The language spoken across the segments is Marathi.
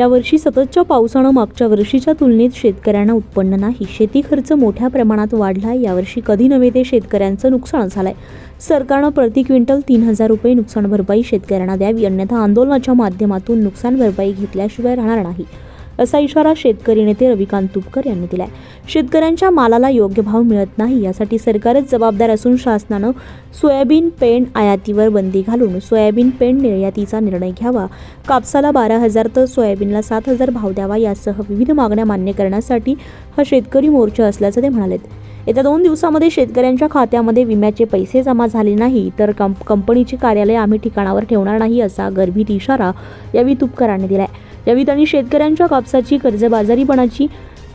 यावर्षी सततच्या पावसानं मागच्या वर्षीच्या तुलनेत शेतकऱ्यांना उत्पन्न नाही. शेती खर्च मोठ्या प्रमाणात वाढलाय. यावर्षी कधी नव्हे ते शेतकऱ्यांचं नुकसान झालंय. सरकारनं प्रति क्विंटल तीन हजार रुपये नुकसान भरपाई शेतकऱ्यांना द्यावी. अन्यथा आंदोलनाच्या माध्यमातून नुकसान भरपाई घेतल्याशिवाय राहणार नाही. असा इशारा शेतकरी नेते रविकांत तुपकर यांनी दिलाय. शेतकऱ्यांच्या मालाला योग्य भाव मिळत नाही यासाठी सरकारच जबाबदार असून शासनानं सोयाबीन पेंड आयातीवर बंदी घालून सोयाबीन पेंड निर्यातीचा निर्णय घ्यावा. कापसाला बारा हजार तर सोयाबीनला सात हजार भाव द्यावा यासह विविध मागण्या मान्य करण्यासाठी हा शेतकरी मोर्चा असल्याचं ते म्हणालेत. येत्या दोन दिवसामध्ये शेतकऱ्यांच्या खात्यामध्ये विम्याचे पैसे जमा झाले नाही तर कंप कंपनीचे कार्यालय आम्ही ठिकाणावर ठेवणार नाही असा गर्भित इशारा यावेळी तुपकरांनी आहे यावेळी त्यांनी शेतकऱ्यांच्या कापसाची कर्जबाजारीपणाची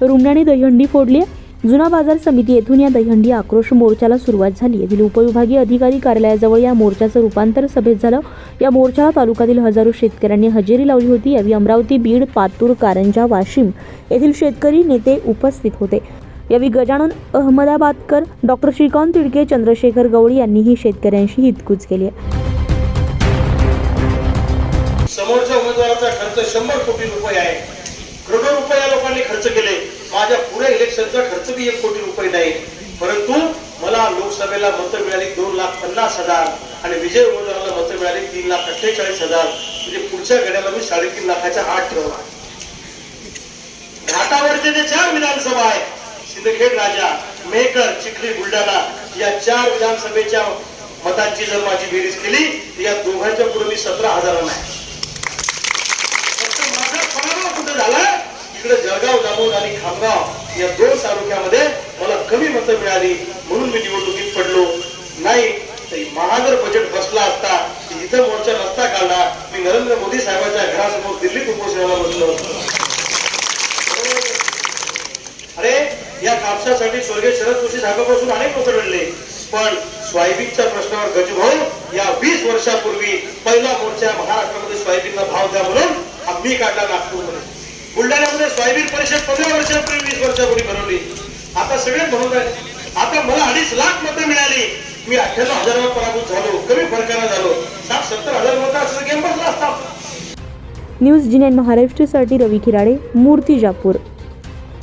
रुमण्याने दहीहंडी फोडली आहे. जुना बाजार समिती येथून या दहीहंडी आक्रोश मोर्चाला सुरुवात झाली येथील उपविभागीय अधिकारी कार्यालयाजवळ या मोर्चाचं रूपांतर सभेत झालं. या मोर्चाला तालुक्यातील हजारो शेतकऱ्यांनी हजेरी लावली होती. यावेळी अमरावती बीड पातूर कारंजा वाशिम येथील शेतकरी नेते उपस्थित होते. यावेळी गजानन अहमदाबादकर डॉक्टर श्रीकांत तिडके चंद्रशेखर गवळी यांनीही शेतकऱ्यांशी हितकूच केली आहे. समोरच्या उमेदवाराचा खर्च शंभर कोटी रुपये आहे. करोडो रुपये या लोकांनी खर्च केले. माझ्या पुढे इलेक्शनचा खर्च बी एक कोटी रुपये नाही. परंतु मला लोकसभेला मतं मिळाली दोन लाख पन्नास हजार आणि विजय उमेदवाराला मतं मिळाली तीन लाख अठ्ठेचाळीस हजार. म्हणजे पुढच्या घड्याला मी साडेतीन लाखाच्या आठ ठेवला घाटावरचे जे चार विधानसभा आहे सिंदखेड राजा मेकर चिखली बुलढाणा या चार विधानसभेच्या मतांची जर माझी बेरीज केली तर या दोघांच्या पुढे मी सतरा हजारांना फक्त माझा पराभव झाला? इकडे जळगाव जामोद आणि खामगाव या दोन तालुक्यामध्ये मला कमी मतं मिळाली म्हणून मी निवडणुकीत पडलो. नाही महागर बजेट बसला असता इथं मोर्चा नसता काढला. मी नरेंद्र मोदी साहेबांच्या घरासमोर दिल्लीत उपोषणाला बसलो या कापसासाठी स्वर्गीय शरद जोशी साहेबांपासून अनेक लोक लढले पण सोयाबीनच्या प्रश्नावर गजभाऊ या वीस वर्षापूर्वी पहिला मोर्चा महाराष्ट्रामध्ये सोयाबीनला भाव द्या म्हणून आम्ही काढला नागपूरमध्ये बुलढाण्यामध्ये सोयाबीन परिषद पंधरा वर्षापूर्वी वीस वर्षापूर्वी भरवली. आता सगळे म्हणून आहेत. आता मला अडीच लाख मतं मिळाली. मी अठ्ठ्याण्णव हजारावर पराभूत झालो. कमी फरकानं झालो. साठ सत्तर हजार मतं असं गेम बसला असता. न्यूज जिनेन महाराष्ट्रसाठी रवी खिराडे मूर्ती जापूर.